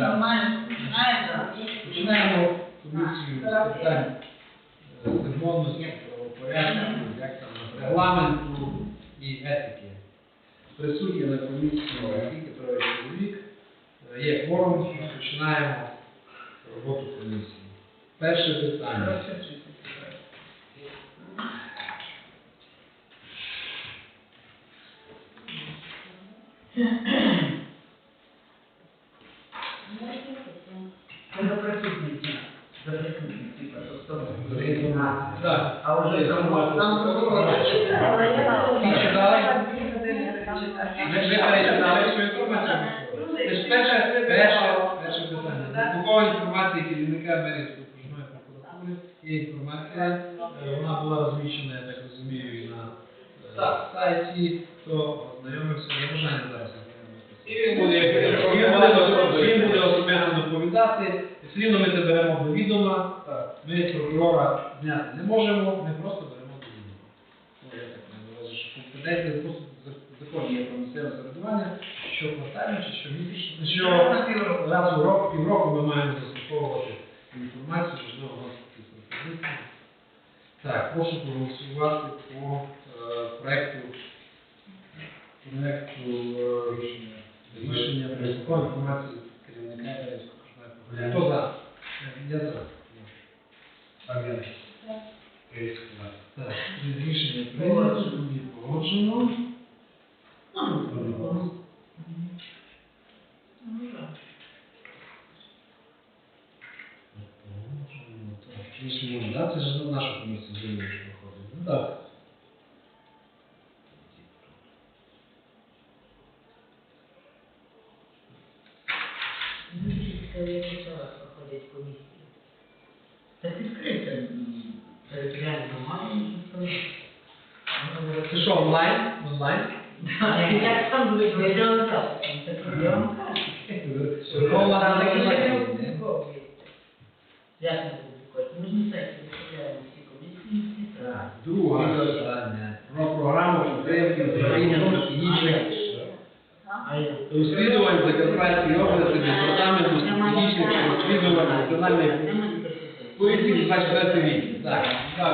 Нормально, починається. Починаємо комісію з питань е, законності, правопорядку, як там, регламенту і етики. Присутні на комісії тільки троє чоловік. Е, Є кворум, починаємо роботу комісії. Перше питання. Це за присутність. За присутність, типа, що хто За інформацію. Так. А вже там там вже перечитали цю інформацію. Це ж перше, перше, перше питання. Заслухова інформація керівника Мерівської окружної прокуратури. Є інформація, е, вона була розміщена, я так розумію, і на е, сайті, хто ознайомився, є бажання зараз. І він буде, він він буде особисто доповідати. Все рівно ми це беремо до відома. Ми прокурора зняти не можемо, ми просто беремо до відома. Ну, я так на що компетенція просто в є про місцеве самоврядування, що квартально чи що місячно, що раз у року, півроку ми маємо заслуховувати інформацію, можливо, у нас якісь пропозиції. Так, прошу проголосувати по е, проекту проекту е, рішення рішення про інформації керівника Київського Кто за? Я за. Павел. Е, да. Так, разрешение принято, не положено. Если можно, да, это же наша комиссия, что выходит. Ну да. Ну так. проходять комісії. Це відкрите територіальна громада. Це що, онлайн? Онлайн? Як там будуть виглядати? Це проблема. Верховна Рада онлайн. Як не публікувати? Ми ж не сайті виставляємо всі комісії, всі Так, друге питання. Про програму підтримки управління стратегічних А я розслідувань Закарпатської області департаменту стратегічних розслідувань національної поліції 24 рік. Так,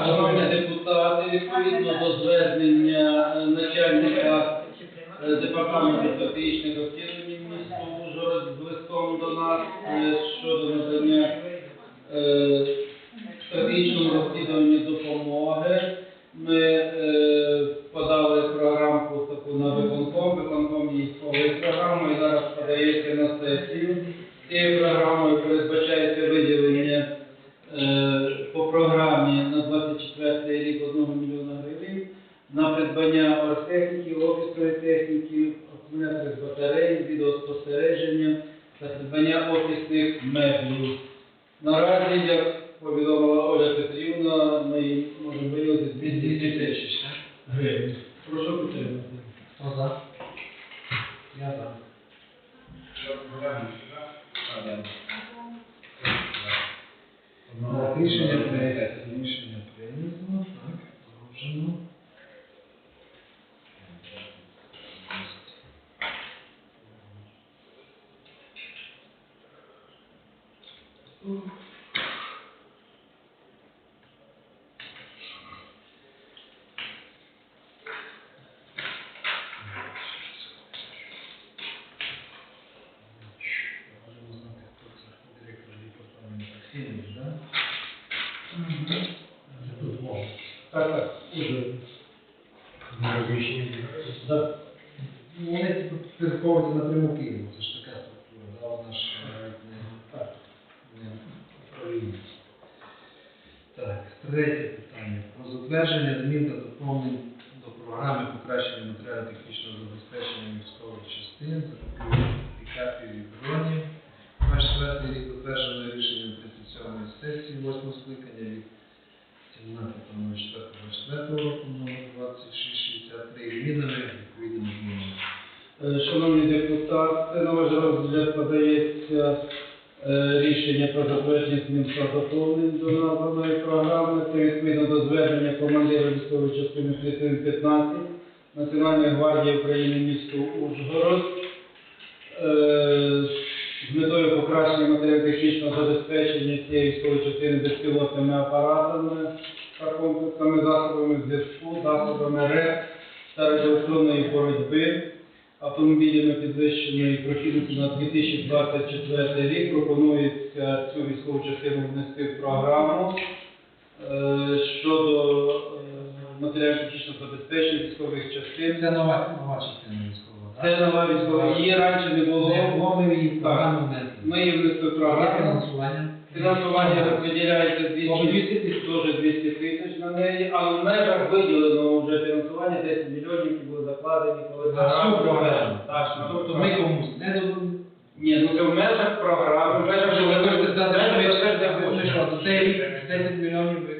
шановні депутати, відповідно до звернення начальника департаменту стратегічних розслідувань міста Ужгород з листом до нас е, щодо надання е, стратегічному розслідуванню допомоги. Ми е, подали програмку таку на виконком, виконком її сховує програму і зараз подається на сесію. Цією програмою передбачається виділення е, по програмі на 24 рік 1 мільйона гривень на придбання оргтехніки, офісної техніки, акумуляторів з батарей, відеоспостереження та придбання офісних меблів. Наразі, як повідомила Оля Петрівна, ми можемо виділити 200 тисяч гривень. Прошу підтримати. Хто за? Я за. Так, Рішення прийнято. Рішення прийнято. Так, погоджено. Можемо знати, хто це директор департаменту Ксеній, так? Тут можна. Так, так, уже. Да. Ну, Вони підпорядковуються напряму Києву, це ж така структура, да, вона ж е, не, так, не управління. Так, третє питання. Про затвердження змін та доповнень до програми покращення матеріально-технічного забезпечення військових частин, закупівлі пікапів і дронів. 24 рік затверджено рішенням 37 сесії 8 скликання від 17.04.24 року номер 2663 змінами відповідними змінами. Е, Шановні депутати, на ваш розгляд подається е, рішення про затвердження змін та доповнень до наданої програми. Це відповідно до звернення командира військової частини 3115 Національної гвардії України місто Ужгород. З метою покращення на забезпечення цієї військової частини безпілотними апаратами та комплексами засобами зв'язку, засобами РЕП та радіоелектронної боротьби, автомобілями підвищеної прохідності на 2024 рік. Пропонується цю військову частину внести в програму е, щодо е, матеріально-технічного забезпечення військових частин. Це нова, частина військова, так? Це нова військова. Її раніше не було. Ми її програму внесли. Ми її внесли в програму. фінансування? Фінансування виділяється 200 Може, 200 тисяч, теж 200 тисяч на неї, але в межах виділено вже фінансування 10 мільйонів, які були закладені, коли всю програму. Так, на Тобто ми комусь не дадуть. Ні, ну це в межах програми, в межах Що ви хочете сказати, ви ми що, за 10 мільйонів ви...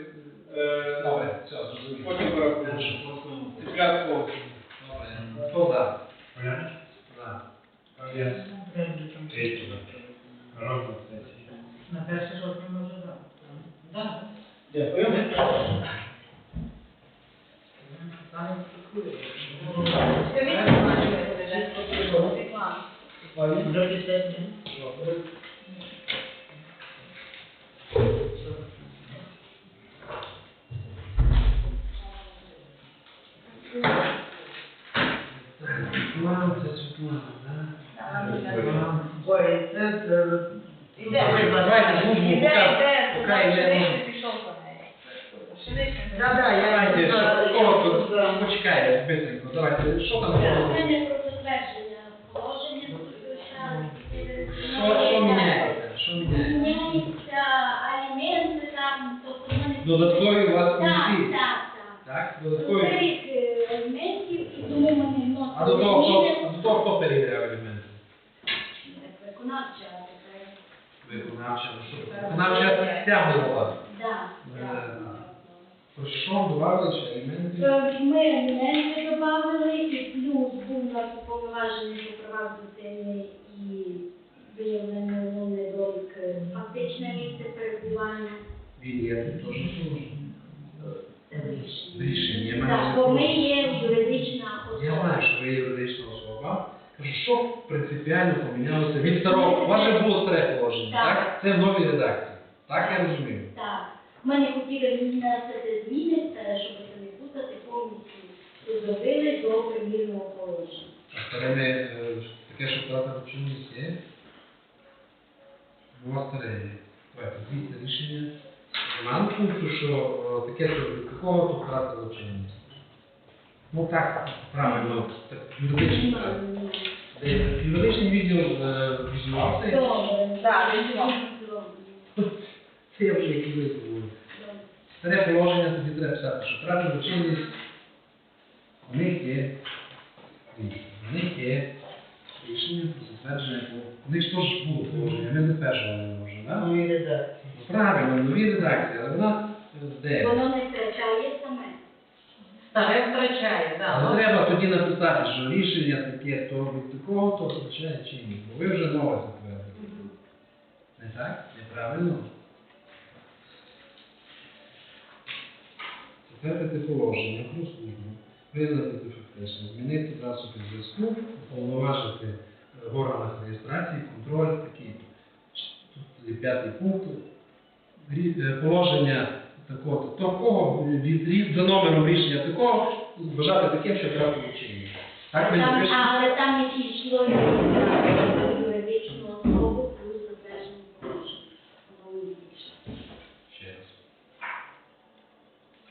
Е, Добре, все, зрозуміло. Потім порахуємо. Цеплятко. Добре. Хто за? За. На перше жовтня може дати. Так. Дякую. Саме спілкує. Вже після дня. Світлана, це Світлана, так? Ой, це е, Давайте службу, поки, поки йде. Да, да, я Давайте, знаю, що, я коротко, знаю. почекайте, бистренько, давайте, що там? Питання про затвердження положення Що, що міняється? Що міняється? Міняються аліменти там, тобто в мене... Додаткові у вас Так, функції? так, так. Так, додаткові? рік е, аліментів, і тому ми не А до вносимо того, хто, зміни. до того, хто перевіряв елементи? Виконавча. Виконавча, ну що? Виконавча стягувала. Да, Е. Про що додавали ще елементи? Е, Ми аліменти додали, і плюс був у нас уповноважений по правах дитини і виявлено ну, недолік е, фактичне місце перебування. Є теж рішення. Я Так, бо ми є юридична Я знаю, що ви юридична особа. Кажу, що принципіально помінялося від старого? Же було старе положення, Так. так? Це в новій редакції. Так я розумію. Так. Ми не хотіли внести зміни, щоб це не путати, повністю зробили до примірного положення. А старе е, таке, що втрата чинність є. Вас старе. Давайте, дивіться рішення. Нема пункту, що е, таке, що від такого, то втратило чинність. Ну так, правильно, так, юридичний так. Де Юридичний відділ е. Добре, Так. Це я вже які висловили. Старе положення тоді треба писати, що втратило чинність. У них є у них є рішення про затвердження. У них ж теж було положення, ми затверджували не можемо, так? Нові редакції. Правильно, нові редакції, але вона де? Воно не втрачає саме. Старе втрачає, так. Але треба тоді написати, що рішення таке, то від такого, то втрачає чинність, бо ви вже нове затвердили. Не так? Неправильно? Затвердити положення про службу, визнати це фактично, змінити засоби зв'язку, уповноважити в органах реєстрації, контроль, такий. Тут п'ятий пункт. Е, Положення такого, такого від за номером рішення такого вважати таким, що треба вчинити. Так ми Там, але там є йшло юридичну особу плюс затвердження положення. Ще раз.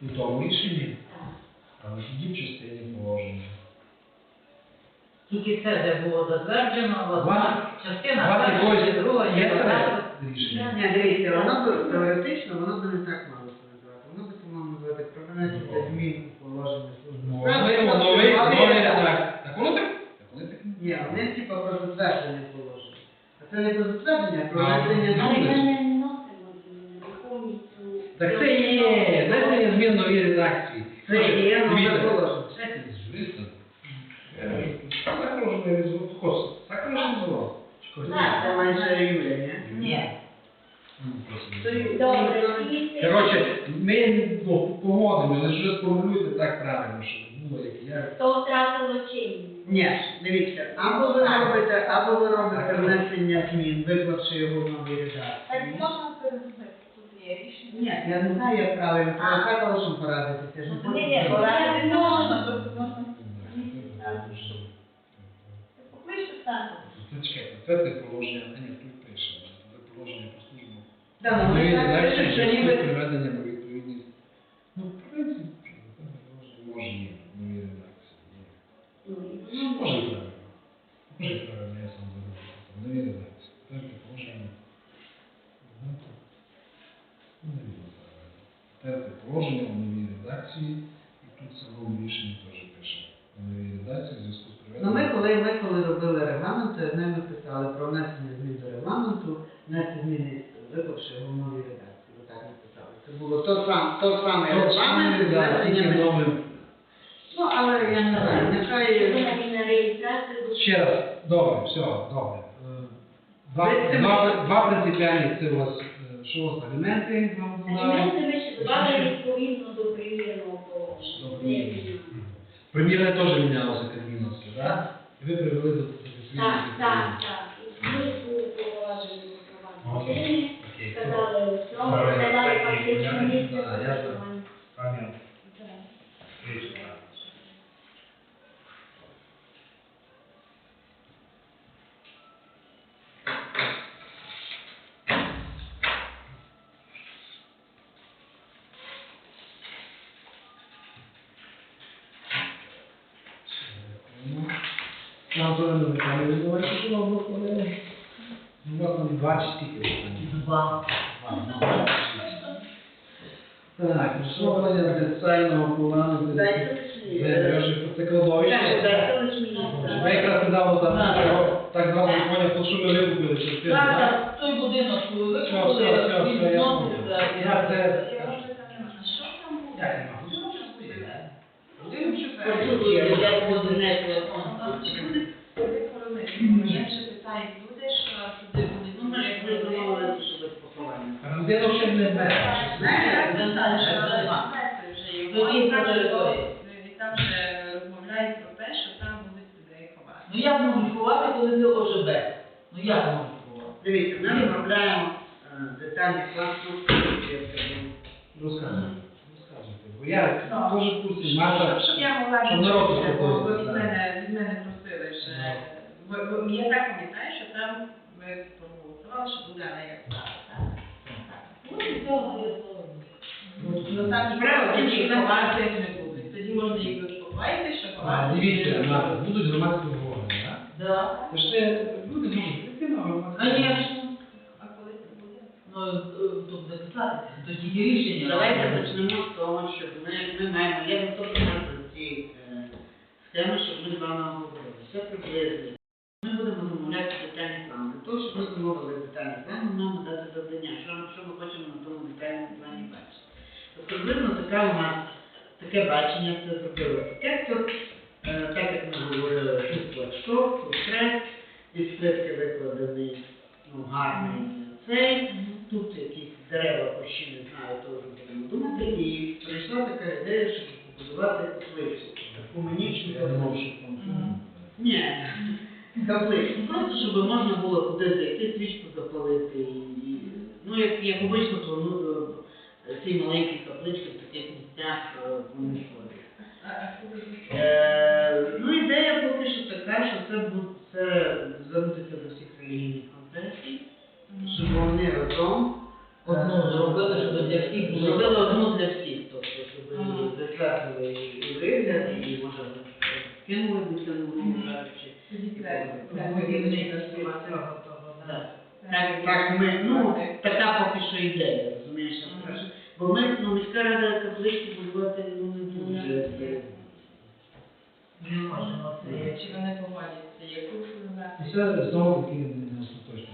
У тому рішенні, Так. але тоді в частині положення. Тільки це, де було затверджено, одна частина, якось друга, рішення? Ні, дивіться, воно б теоретично, воно б не так мало називати. Воно б, по-моєму, називати про внесення змін у положення служби. Новий, новий редакція. Так воно так? Так воно так. Ні, вони типу про затвердження положення. А це не про затвердження, а про внесення змін. не вносимо зміни, ми повністю. Так це є, внесення змін в новій редакції. Це є нове Дивіться, положення. Це з юристом. Так можна реалізувати. Хос, так можна реалізувати. Так. Це майже Юля, ні? Ні. Добре, Коротше, ми ну, погодимо, але ж ви сформулюєте так правильно, що було, як я. То втратило чинність. Ні, дивіться, або ви робите, або ви робите внесення змін, виклавши його в новій редакції. Ні, я не знаю, як правильно, треба хай Волошин порадитися. ж не хочу. Ні, ні, порадити можна, тобто можна. Це чекайте, це те положення, а ні, тут пише, це положення про Та, ну, ми пишемо, що ніби приведенням у відповідність. Ну, в принципі, може є, нові редакції. є. Ну, Може і правильно. Може і правильно, я сам редакції. Третє положення. Ну, не правильно. В новій редакції, і тут в самому рішенні теж пише. В новій редакції в зв'язку з Ну, ми приведенням. коли, ми коли робили регламент, ми писали про внесення змін до регламенту, внести зміни, виклавши його в новій редакції. Отак ми писали. Це було то сам, то саме регламент, Тільки новим. Ну, але я не знаю, нехай... Ще раз, добре, все, добре. Е, Два, два, два принципіальні це у вас, е, що у вас аліменти вам додали. Аліменти ми ще додали відповідно до примірного положення. Теж мінялося Кабміновське, так? І ви привели до Так, так, так. Ми були Pedale ușor, pedale facile și. Все, все, він все, я зноситься, понял. і- Я це... Що там буде? Як нема? Будинок щас буде. Будинок щас Тут буде. є, я буду нести. Ні, вже питають люди, що туди будуть Ну, ми ж як вже домовилися, що без поховання. Будинок ще не мер. Знаєте, Він там ще нема. вже То він на території. Там вже розмовляють про те, що там будуть людей ховати. Ну як можуть ховати, коли ти ОЖБ? Ну як можуть ховати? Дивіться, ми розробляємо е, детальний план конструкції. Розказуйте. Розказуйте. Бо я теж в курсі. Маша, Щоб я могла щоб народ відповісти, бо ви успокоївся, від так. мене, від мене просили вже. Ви- ви- Я так пам'ятаю, що там ми проголосували, що буде алея слави. так? Ну і цього я слово. Ну там Справа, ніхто тільки їх ховати не буде. Тоді можна їх заспокоїти, що а, дивіться, Маша, будуть громадські обговорення, так? Да. Це ж це люди можуть прийти на громадські Конечно. А коли це буде? Ну, е, буде писати. То тільки рішення. Давайте почнемо з того, що ми, ми маємо, я не то з цієї е, схеми, щоб ми з вами говорили. Все приблизно. Ми будемо замовляти детальний план. Для того, щоб ми замовили детальний план, ми маємо дати завдання, що, ми хочемо на тому плані бачити. Приблизно така у нас таке бачення це зробило архітектор, е, так як ми говорили, тут тут хрест, із плитки викладений ну, гарний цей, тут якісь дерева, кущі, не знаю, вже будемо думати. І прийшла така ідея, щоб побудувати каплицю. Таку манічну каплицю. Що там. Просто щоб можна було куди зайти, свічку запалити. І, і- ну, як, як обично планую е, ці маленькі каплички в таких місцях е, вони ходять. Що ідея, розумієш, я Мгм. кажу. Бо ми, ну, міська рада каплички будувати ну, не дуже. Не можемо це. Чи вони погодяться, яку фотографію? Це знову таки не остаточно.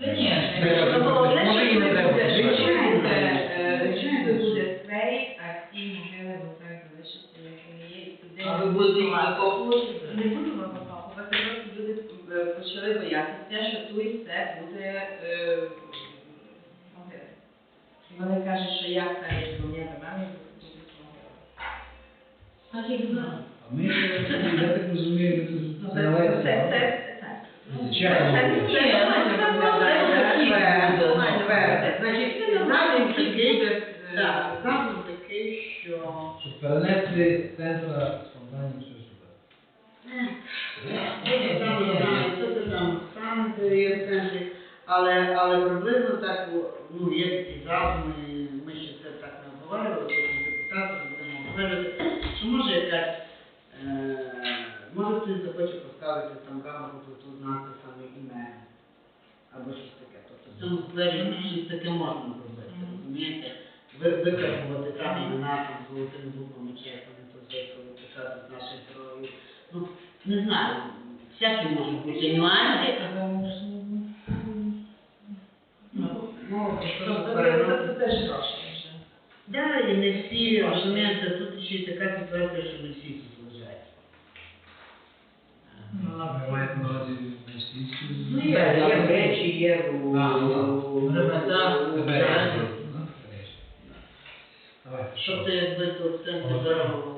я. Та ні, Треба Ну, головне, що не не буде, що Звичайно. буде, е, що буде сквер, а ці могили бо так залишаться, як вони є, і туди А ви будете їх ховати. закопувати? Не будемо викопувати, просто люди е, почали боятися, що тут і все буде е, могили. І вони кажуть, що як там є зміни до мене, будуть могили. Та Так як знаю. А ми, я так розумію, ми Ну, це Це, належить. це, це, так. Чекаємо. Це нормально виглядає. Значить, задум такий, Так, задум такий, що Щоб перенести з поставити там грамоту тут з надписами ім'я, або щось таке. Тобто в цьому ну, щось таке можна зробити, розумієте? Ви- Викарбувати там імена там золотими буквами чесними, тут виписали, писати з наших героїв. Ну, не знаю, всякі можуть бути нюанси. Ну, Тобто це теж гроші вже. Да, і не всі, розумієте, тут ще й така ситуація, що не всі Ви маєте на увазі? Ну, є, є в речі, є у... Ну, Давай. Щоб ти якби тут цим дорогу...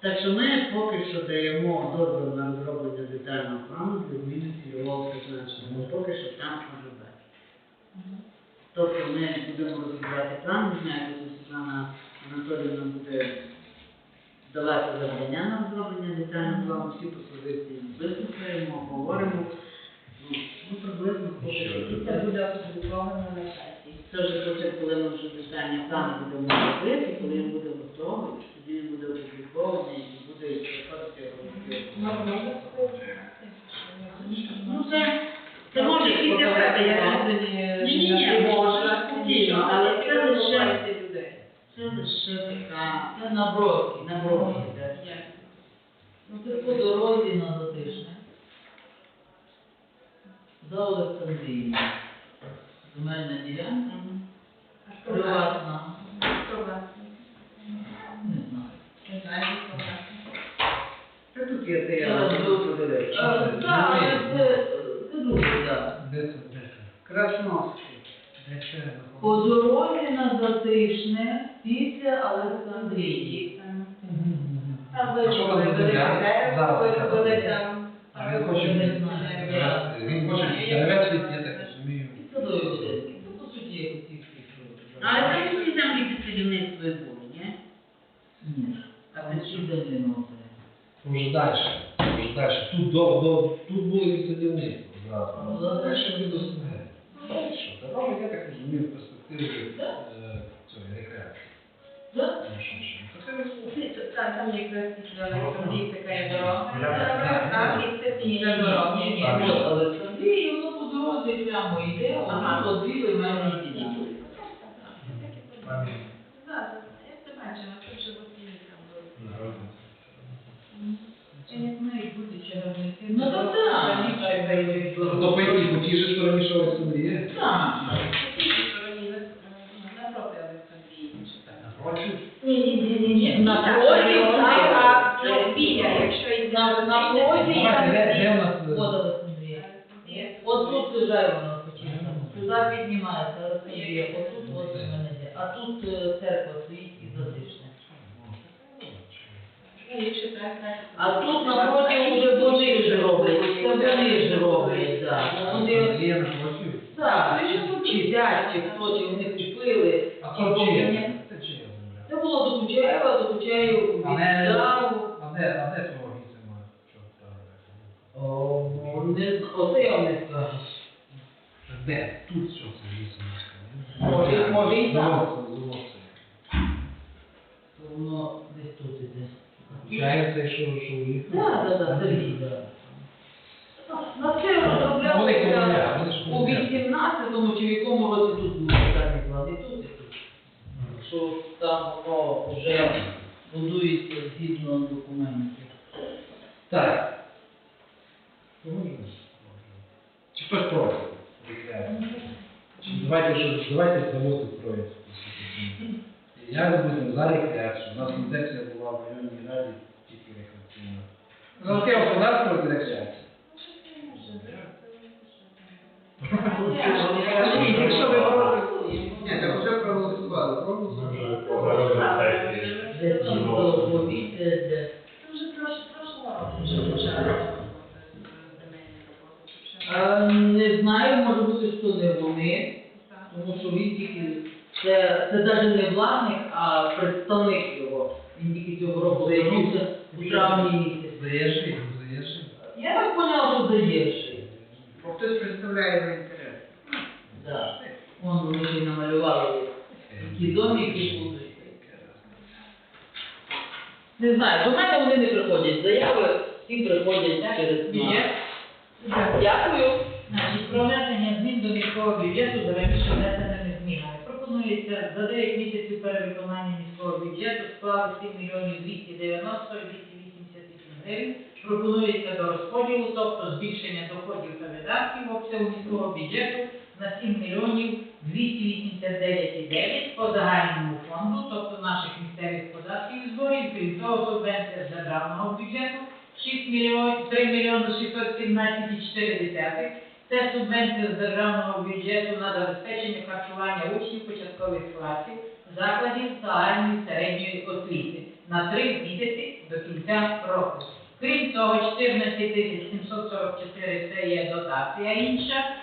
Так що ми поки що даємо дозвіл на розроблення детального плану для зміни цільового призначення. Ми поки що там ОЖБ. Тобто ми будемо розробляти план, не знаю, коли Світлана Анатоліївна буде давати завдання на розроблення детального плану, всі пропозиції вислухаємо, обговоримо. Ну, ну, приблизно. Це буде опубліковано на сайті. Це вже потім, коли ми вже детальні плани будемо робити, коли він буде готовий, тоді він буде опублікований і буде приходити робити. Ну це, це може і для себе, я ефекти. розумію. Ні-ні-ні, може, спокійно, але це лише, людей. це лише така Це наброски. наброски. так. Ну, це по дорозі на затишне. За Олександрією. Земельна ділянка. Приватна. Хто? Не знаю. Не знаю. Це тут є Я заява, розумію. тут. Е, Так, це, друге, так. Де це? Де це? Красновський. Де це? По дорозі на затишне після Олександрії. Там що там за велике дерево, Зараз, там. Він хоче Не деревецький, я так розумію. Будинки. По суті, як у цих всіх. Але там всі землі під садівництво і були, ні? Ні. А це ще землі носили. Уже далі. Уже далі. Тут до, до, тут було відсадівництво зразу. Ну, А далі смерті. Що? Дорога, я так розумію, в перспективі Да. е, цієї рекреації. Ну, це. Там, якраз така є дорога. Там і це після дороги. ні, ні, Так. воно по дорозі прямо йде, а отут от дві земельні ділянки. пам'ять, Так, я це бачила, тут же от є там дорога. народне. Я не знаю, буде чарівники. Ну, то так. То по якій, по тій же стороні, що Олександрія? Так. Напроти Олександрії. Напроти? Ні, ні, ні, ні, ні. Напроти, так, це- а біля, якщо йде На, на плоті, Давайте, де, де у нас? е, от Олександрія. От тут лежає воно починка. Туди піднімається Олександрія, от тут от земельна ділянка. А тут е, церква стоїть і затишне. А тут напроти вже вони ж роблять, це вони ж так. Вони, так, чи хто, чи вони купили, 100. Давайте, що, давайте завод устроїмо. Я буду за рекреацію. У нас інтенція була в районній раді тільки рекреаційна. Золоте господарство рекреація. Це, це навіть не власник, а представник його. Він тільки цього року займався у травні місяці. Заїжджий, заїжджий. Я так поняв, що заєший. Бо хтось представляє його інтерес. Да. Вон вони ще й намалювали, які домики будуть. Не знаю, до мене вони не приходять. Заяви всі приходять через бюджет. Дякую. Значить, про внесення змін до міського бюджету Пропонується за 9 місяців перевиконання міського бюджету склали 7 мільйонів 290 288 гривень. Пропонується до розподілу, тобто збільшення доходів та видатків обсягу міського бюджету на 7 мільйонів 289,9 по загальному фонду, тобто наших місцевих податків і зборів, крім того, субвенція з державного бюджету 6 мільйонів, 3 мільйони 617,4. Це субвенція з державного бюджету на забезпечення харчування учнів початкових класів закладів загальної середньої освіти на три місяці до кінця року. Крім того, 14 тисяч 744 це є дотація інша.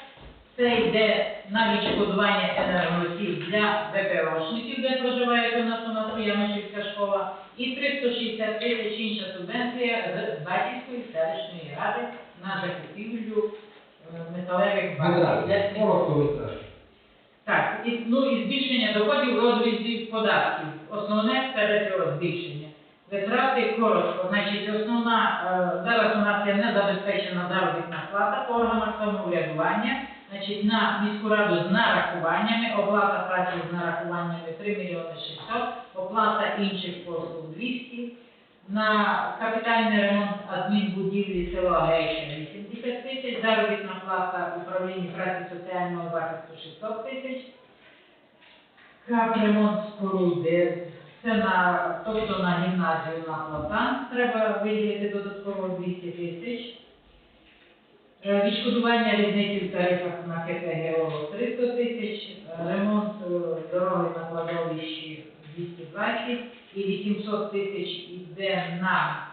Це йде на відшкодування енергоносів для ВПОшників, де проживає у нас у нас Ямишівська школа, і 360 тисяч інша субвенція з Батьківської селищної ради на закупівлю металевих баків. для коротко витрати. так, і, ну і збільшення доходів в розрізі податків. Основне це цього збільшення. Витрати коротко. Значить, основна е, зараз у нас є незабезпечена заробітна плата по органах самоврядування. Значить, на міську раду з нарахуваннями, оплата праці з нарахуваннями 3 мільйони 600, оплата інших послуг 200. На капітальний ремонт адмінбудівлі села Гейша 80 тисяч, заробітна плата управління праці соціального захисту 600 тисяч, капремонт споруди, це на, тобто на гімназію на Платан треба виділити додатково 200 тисяч. Е, Відшкодування різниці в тарифах на КТГО 300 тисяч, е, ремонт е, дороги на кладовищі 220 і 800 тисяч йде на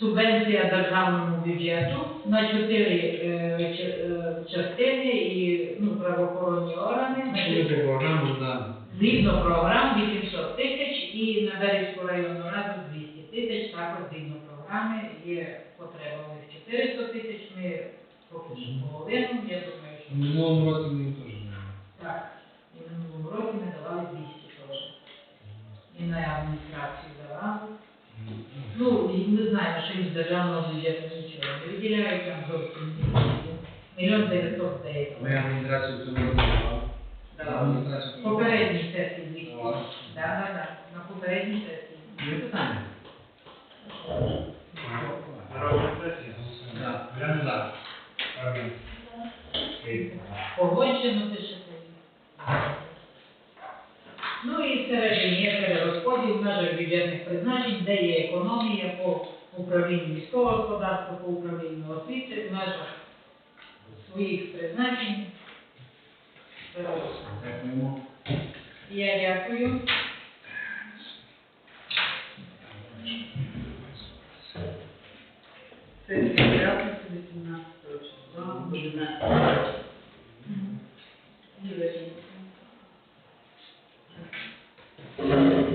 субвенція державному бюджету на чотири е, ч- е, частини і ну, правоохоронні органи. Значить, Що програму да. Згідно програм 800 тисяч і на Дарівську районну раду 200 тисяч, також згідно програми є потреба у них 400 тисяч, ми поки що половину, я думаю, В що минулому році ми теж не так. І в минулому році ми давали 200 теж. І на адміністрацію давали. Ну, і ми знаємо, що їм з державного бюджету нічого не виділяють, там зовсім мільйон 900 здається. Ми адміністрацію. Давали. Адміністрацію теж. Попередній сесії 200. Давали. Да, да, да, на попередній сесії. Є питання? Погоджено це ще це. Ну і всередині є перерозподіл бюджетних призначень, де є економія по управлінню міського господарства, по управлінню освіти, в межах своїх призначень. Дякуємо. Я дякую. Це п'ятниця 18 числа, 11. Дякую,